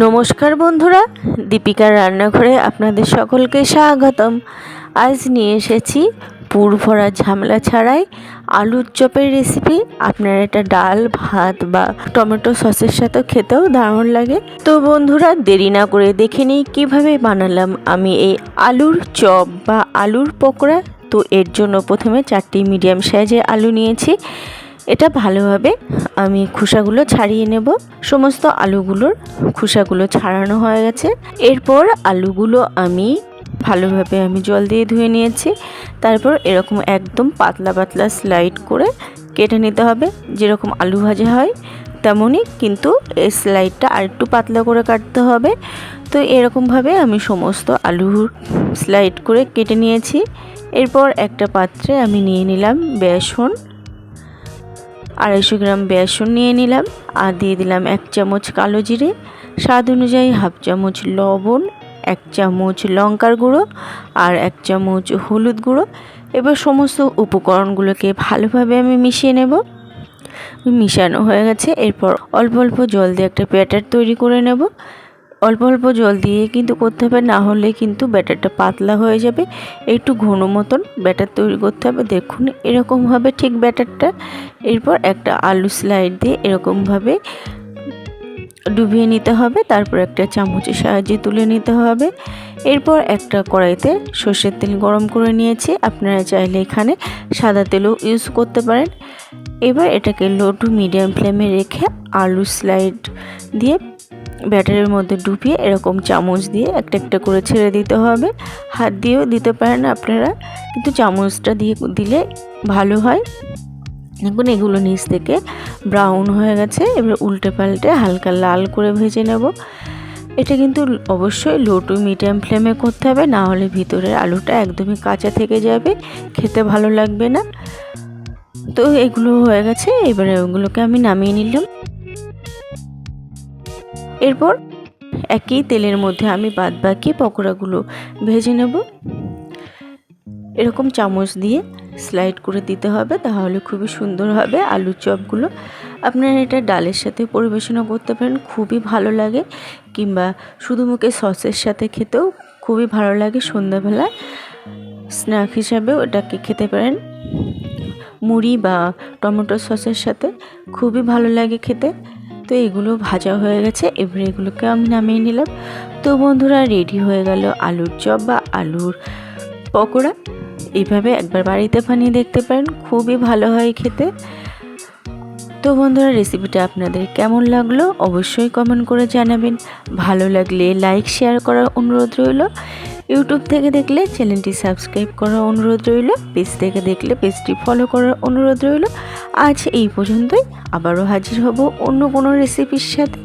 নমস্কার বন্ধুরা, দীপিকার রান্নাঘরে আপনাদের সকলকে স্বাগতম। আজ নিয়ে এসেছি পুর ভরা ঝামেলা ছাড়াই আলুর চপের রেসিপি আপনার এটা ডাল, ভাত বা টমেটো সসের সাথে খেতেও দারুণ লাগে। তো বন্ধুরা, দেরি না করে দেখে নিই কীভাবে বানালাম আমি এই আলুর চপ বা আলুর পকোড়া। তো এর জন্য প্রথমে চারটি মিডিয়াম সাইজের আলু নিয়েছি। এটা ভালোভাবে আমি খোসাগুলো ছাড়িয়ে নেব। সমস্ত আলুগুলোর খোসাগুলো ছাড়ানো হয়ে গেছে। এরপর আলুগুলো আমি ভালোভাবে আমি জল দিয়ে ধুয়ে নিয়েছি। তারপর এরকম একদম পাতলা পাতলা স্লাইড করে কেটে নিতে হবে। যেরকম আলু ভাজা হয় তেমনই কিন্তু এই স্লাইডটা আরেকটু পাতলা করে কাটতে হবে। তো এরকমভাবে আমি সমস্ত আলু স্লাইড করে কেটে নিয়েছি। এরপর একটা পাত্রে আমি নিয়ে নিলাম বেসন। আড়াইশো গ্রাম বেসন নিয়ে নিলাম, আর দিয়ে দিলাম এক চামচ কালো জিরে, স্বাদ অনুযায়ী হাফ চামচ লবণ, এক চামচ লঙ্কার গুঁড়ো, আর এক চামচ হলুদ গুঁড়ো। এবার সমস্ত উপকরণগুলোকে ভালোভাবে আমি মিশিয়ে নেব। মিশানো হয়ে গেছে, এরপর অল্প অল্প জল দিয়ে একটা ব্যাটার তৈরি করে নেব। অল্প অল্প জল দিয়ে কিন্তু করতে হবে, না হলে কিন্তু ব্যাটারটা পাতলা হয়ে যাবে। একটু ঘন মতন ব্যাটার তৈরি করতে হবে। দেখুন, এরকমভাবে ঠিক ব্যাটারটা। এরপর একটা আলু স্লাইড দিয়ে এরকমভাবে ডুবিয়ে নিতে হবে। তারপর একটা চামচের সাহায্যে তুলে নিতে হবে। এরপর একটা কড়াইতে সর্ষের তেল গরম করে নিয়েছি। আপনারা চাইলে এখানে সাদা তেলও ইউজ করতে পারেন। এবার এটাকে লো টু মিডিয়াম ফ্লেমে রেখে আলু স্লাইড দিয়ে ব্যাটারের মধ্যে ডুবিয়ে এরকম চামচ দিয়ে একটা একটা করে ছেড়ে দিতে হবে। হাত দিয়েও দিতে পারেন আপনারা, কিন্তু চামচটা দিয়ে দিলে ভালো হয়। দেখুন, এগুলো নিচ থেকে ব্রাউন হয়ে গেছে, এবার উল্টে পাল্টে হালকা লাল করে ভেজে নেব। এটা কিন্তু অবশ্যই লো টু মিডিয়াম ফ্লেমে করতে হবে, না হলে ভিতরের আলুটা একদমই কাঁচা থেকে যাবে, খেতে ভালো লাগবে না। তো এগুলো হয়ে গেছে, এবারে ওগুলোকে আমি নামিয়ে নিলাম। এরপর একই তেলের মধ্যে আমি বাদ বাকি পকোড়াগুলো ভেজে নেব। এরকম চামচ দিয়ে স্লাইড করে দিতে হবে, তাহলে খুবই সুন্দর হবে আলুর চপগুলো। আপনারা এটা ডালের সাথে পরিবেশনা করতে পারেন, খুবই ভালো লাগে, কিংবা শুধু মুখে সসের সাথে খেতেও খুবই ভালো লাগে সন্ধ্যাবেলা। স্ন্যাক হিসাবেও এটাকে খেতে পারেন। মুড়ি বা টমেটো সসের সাথে খুবই ভালো লাগে খেতে। তো এগুলো ভাজা হয়ে গেছে, এবার এগুলোকে আমি নামিয়ে নিলাম। তো বন্ধুরা রেডি হয়ে গেল আলুর চপ বা আলুর পকোড়া। এইভাবে একবার বাড়িতে বানিয়ে দেখতে পারেন, খুবই ভালো হয় খেতে। তো বন্ধুরা রেসিপিটা আপনাদের কেমন লাগল? অবশ্যই কমেন্ট করে জানাবেন। ভালো লাগলে লাইক শেয়ার করার অনুরোধ রইল। ইউটিউব থেকে দেখলে চ্যানেলটি সাবস্ক্রাইব করার অনুরোধ রইল, পেজ থেকে দেখলে পেজটি ফলো করার অনুরোধ রইল। আজ এই পর্যন্তই, আবারও হাজির হব অন্য কোনো রেসিপির সাথে।